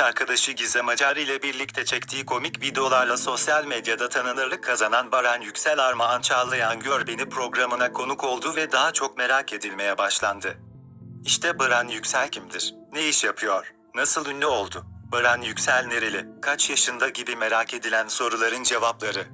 Arkadaşı Gizem Acar ile birlikte çektiği komik videolarla sosyal medyada tanınırlık kazanan Baran Yüksel Armağan Çağlayan Gör Beni programına konuk oldu ve daha çok merak edilmeye başlandı. İşte Baran Yüksel kimdir? Ne iş yapıyor? Nasıl ünlü oldu? Baran Yüksel nereli? Kaç yaşında gibi merak edilen soruların cevapları.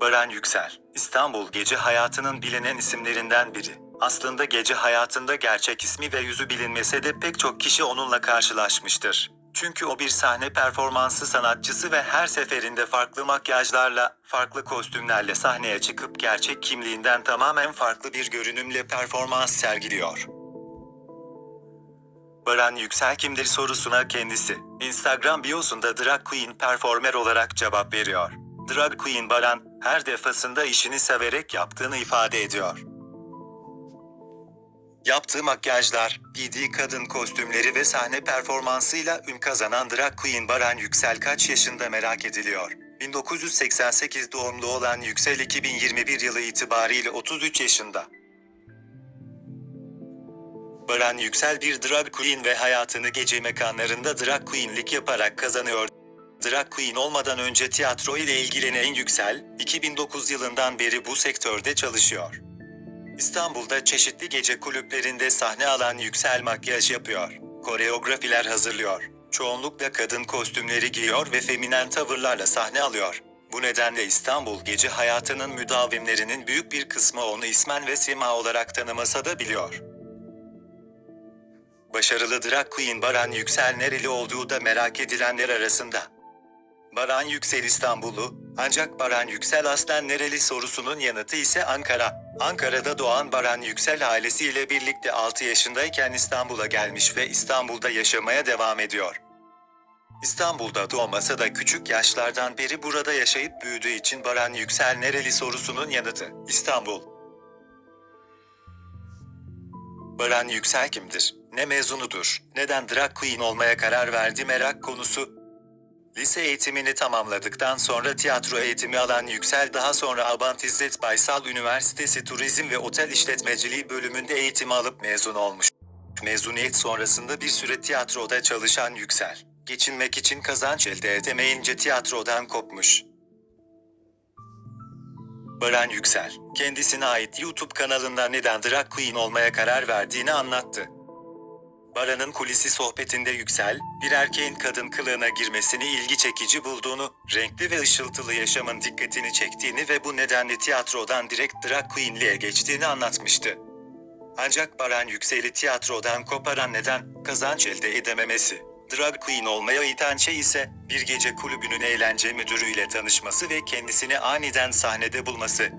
Baran Yüksel, İstanbul gece hayatının bilinen isimlerinden biri. Aslında gece hayatında gerçek ismi ve yüzü bilinmese de pek çok kişi onunla karşılaşmıştır. Çünkü o bir sahne performansı sanatçısı ve her seferinde farklı makyajlarla, farklı kostümlerle sahneye çıkıp gerçek kimliğinden tamamen farklı bir görünümle performans sergiliyor. Baran Yüksel kimdir sorusuna kendisi, Instagram biosunda drag queen performer olarak cevap veriyor. Drag queen Baran, her defasında işini severek yaptığını ifade ediyor. Yaptığı makyajlar, giydiği kadın kostümleri ve sahne performansıyla ün kazanan drag queen Baran Yüksel kaç yaşında merak ediliyor. 1988 doğumlu olan Yüksel 2021 yılı itibariyle 33 yaşında. Baran Yüksel bir drag queen ve hayatını gece mekanlarında drag queenlik yaparak kazanıyor. Drag queen olmadan önce tiyatro ile ilgilenen Yüksel, 2009 yılından beri bu sektörde çalışıyor. İstanbul'da çeşitli gece kulüplerinde sahne alan Yüksel makyaj yapıyor. Koreografiler hazırlıyor. Çoğunlukla kadın kostümleri giyiyor ve feminen tavırlarla sahne alıyor. Bu nedenle İstanbul gece hayatının müdavimlerinin büyük bir kısmı onu ismen ve sima olarak tanımasa da biliyor. Başarılı drag queen Baran Yüksel nereli olduğu da merak edilenler arasında. Baran Yüksel İstanbullu, ancak Baran Yüksel aslen nereli sorusunun yanıtı ise Ankara. Ankara'da doğan Baran Yüksel ailesiyle birlikte 6 yaşındayken İstanbul'a gelmiş ve İstanbul'da yaşamaya devam ediyor. İstanbul'da doğmasa da küçük yaşlardan beri burada yaşayıp büyüdüğü için Baran Yüksel nereli sorusunun yanıtı İstanbul. Baran Yüksel kimdir? Ne mezunudur? Neden drag queen olmaya karar verdi merak konusu. Lise eğitimini tamamladıktan sonra tiyatro eğitimi alan Yüksel daha sonra Abant İzzet Baysal Üniversitesi Turizm ve Otel İşletmeciliği bölümünde eğitim alıp mezun olmuş. Mezuniyet sonrasında bir süre tiyatroda çalışan Yüksel, geçinmek için kazanç elde edemeyince tiyatrodan kopmuş. Baran Yüksel, kendisine ait YouTube kanalında neden drag queen olmaya karar verdiğini anlattı. Baran'ın kulisi sohbetinde Yüksel, bir erkeğin kadın kılığına girmesini ilgi çekici bulduğunu, renkli ve ışıltılı yaşamın dikkatini çektiğini ve bu nedenle tiyatrodan direkt drag queenliğe geçtiğini anlatmıştı. Ancak Baran Yüksel'i tiyatrodan koparan neden, kazanç elde edememesi. Drag queen olmaya iten şey ise, bir gece kulübünün eğlence müdürüyle tanışması ve kendisini aniden sahnede bulması.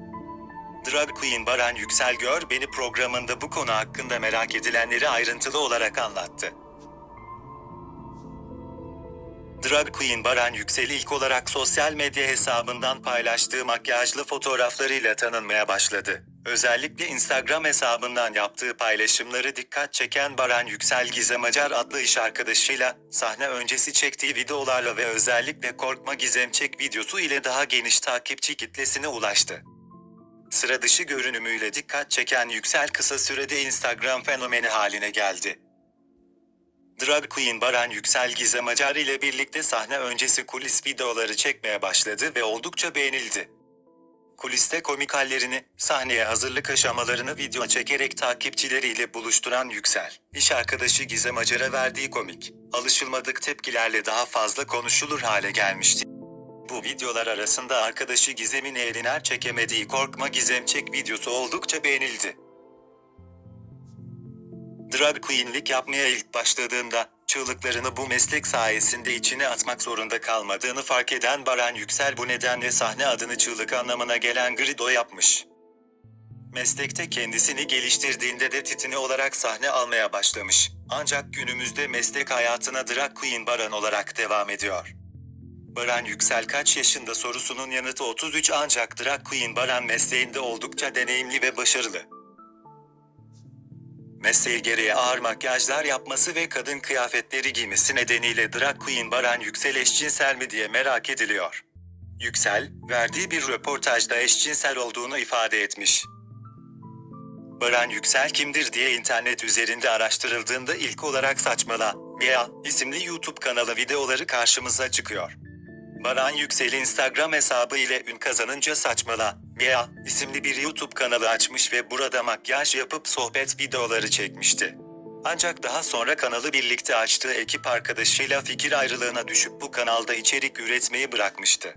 Drag Queen Baran Yüksel Gör Beni programında bu konu hakkında merak edilenleri ayrıntılı olarak anlattı. Drag Queen Baran Yüksel ilk olarak sosyal medya hesabından paylaştığı makyajlı fotoğraflarıyla tanınmaya başladı. Özellikle Instagram hesabından yaptığı paylaşımları dikkat çeken Baran Yüksel Gizem Acar adlı iş arkadaşıyla sahne öncesi çektiği videolarla ve özellikle Korkma Gizem Çek videosu ile daha geniş takipçi kitlesine ulaştı. Sıra dışı görünümüyle dikkat çeken Yüksel kısa sürede Instagram fenomeni haline geldi. Drag Queen Baran Yüksel Gizem Acar ile birlikte sahne öncesi kulis videoları çekmeye başladı ve oldukça beğenildi. Kuliste komik hallerini, sahneye hazırlık aşamalarını video çekerek takipçileriyle buluşturan Yüksel, iş arkadaşı Gizem Acar'a verdiği komik, alışılmadık tepkilerle daha fazla konuşulur hale gelmişti. Bu videolar arasında arkadaşı Gizem'in eğliner çekemediği Korkma Gizem Çek videosu oldukça beğenildi. Drag queenlik yapmaya ilk başladığında, çığlıklarını bu meslek sayesinde içine atmak zorunda kalmadığını fark eden Baran Yüksel bu nedenle sahne adını çığlık anlamına gelen Grido yapmış. Meslekte kendisini geliştirdiğinde de titini olarak sahne almaya başlamış. Ancak günümüzde meslek hayatına Drag Queen Baran olarak devam ediyor. Baran Yüksel kaç yaşında sorusunun yanıtı 33 ancak Drag Queen Baran mesleğinde oldukça deneyimli ve başarılı. Mesleği gereği ağır makyajlar yapması ve kadın kıyafetleri giymesi nedeniyle Drag Queen Baran Yüksel eşcinsel mi diye merak ediliyor. Yüksel, verdiği bir röportajda eşcinsel olduğunu ifade etmiş. Baran Yüksel kimdir diye internet üzerinde araştırıldığında ilk olarak saçmala, Veya isimli YouTube kanalı videoları karşımıza çıkıyor. Baran Yüksel Instagram hesabı ile ün kazanınca saçmala veya isimli bir YouTube kanalı açmış ve burada makyaj yapıp sohbet videoları çekmişti. Ancak daha sonra kanalı birlikte açtığı ekip arkadaşıyla fikir ayrılığına düşüp bu kanalda içerik üretmeyi bırakmıştı.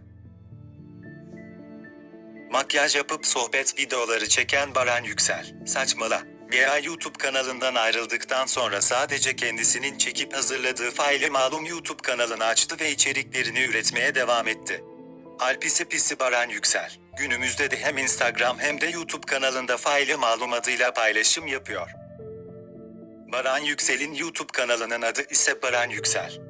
Makyaj yapıp sohbet videoları çeken Baran Yüksel, saçmala. Veya YouTube kanalından ayrıldıktan sonra sadece kendisinin çekip hazırladığı faili malum YouTube kanalını açtı ve içeriklerini üretmeye devam etti. Alpisi Pisi Baran Yüksel, günümüzde de hem Instagram hem de YouTube kanalında faili malum adıyla paylaşım yapıyor. Baran Yüksel'in YouTube kanalının adı ise Baran Yüksel.